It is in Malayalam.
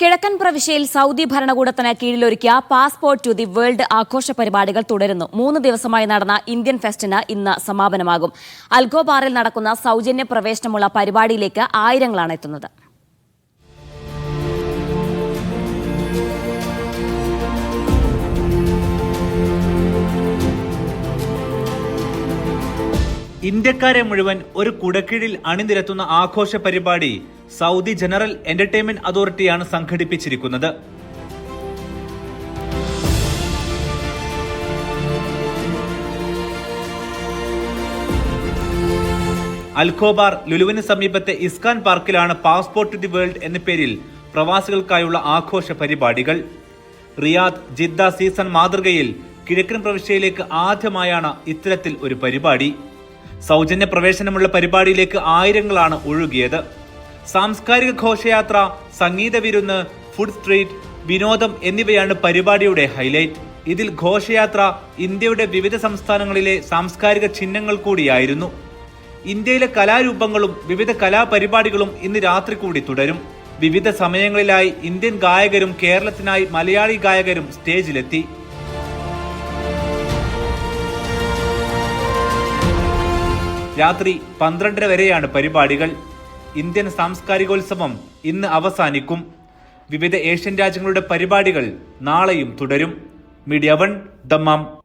കിഴക്കൻ പ്രവിശ്യയിൽ സൗദി ഭരണകൂടത്തിന് കീഴിലൊരുക്കിയ പാസ്പോർട്ട് ടു ദി വേൾഡ് ആഘോഷ പരിപാടികൾ തുടരുന്നു. മൂന്ന് ദിവസമായി നടന്ന ഇന്ത്യൻ ഫെസ്റ്റിന് ഇന്ന് സമാപനമാകും. അൽഗോബാറിൽ നടക്കുന്ന സൗജന്യ പ്രവേശനമുള്ള പരിപാടിയിലേക്ക് ആയിരങ്ങളാണ് എത്തുന്നത്. ഇന്ത്യക്കാരെ മുഴുവൻ ഒരു കുടക്കീഴിൽ അണിനിരത്തുന്ന ആഘോഷ പരിപാടി സൗദി ജനറൽ എന്റർടൈൻമെന്റ് അതോറിറ്റിയാണ് സംഘടിപ്പിച്ചിരിക്കുന്നത്. അൽഖോബാർ ലുലുവിന് സമീപത്തെ ഇസ്കാൻ പാർക്കിലാണ് പാസ്പോർട്ട് ടു ദി വേൾഡ് എന്ന പേരിൽ പ്രവാസികൾക്കായുള്ള ആഘോഷ പരിപാടികൾ. റിയാദ് ജിദ്ദ സീസൺ മാതൃകയിൽ കിഴക്കൻ പ്രവിശ്യയിലേക്ക് ആദ്യമായാണ് ഇത്തരത്തിൽ ഒരു പരിപാടി. സൗജന്യ പ്രവേശനമുള്ള പരിപാടിയിലേക്ക് ആയിരങ്ങളാണ് ഒഴുകിയത്. സാംസ്കാരിക ഘോഷയാത്ര സംഗീത വിരുന്ന് ഫുഡ് സ്ട്രീറ്റ് വിനോദം എന്നിവയാണ് പരിപാടിയുടെ ഹൈലൈറ്റ് ഇതിൽ ഘോഷയാത്ര ഇന്ത്യയുടെ വിവിധ സംസ്ഥാനങ്ങളിലെ സാംസ്കാരിക ചിഹ്നങ്ങൾ കൂടിയായിരുന്നു. ഇന്ത്യയിലെ കലാരൂപങ്ങളും വിവിധ കലാപരിപാടികളും ഇന്ന് രാത്രി കൂടി തുടരും. വിവിധ സമയങ്ങളിലായി ഇന്ത്യൻ ഗായകരും കേരളത്തിനായി മലയാളി ഗായകരും സ്റ്റേജിലെത്തി. രാത്രി പന്ത്രണ്ടര വരെയാണ് പരിപാടികൾ. ഇന്ത്യൻ സാംസ്കാരികോത്സവം ഇന്ന് അവസാനിക്കും. വിവിധ ഏഷ്യൻ രാജ്യങ്ങളുടെ പരിപാടികൾ നാളെയും തുടരും. Media one Dammam.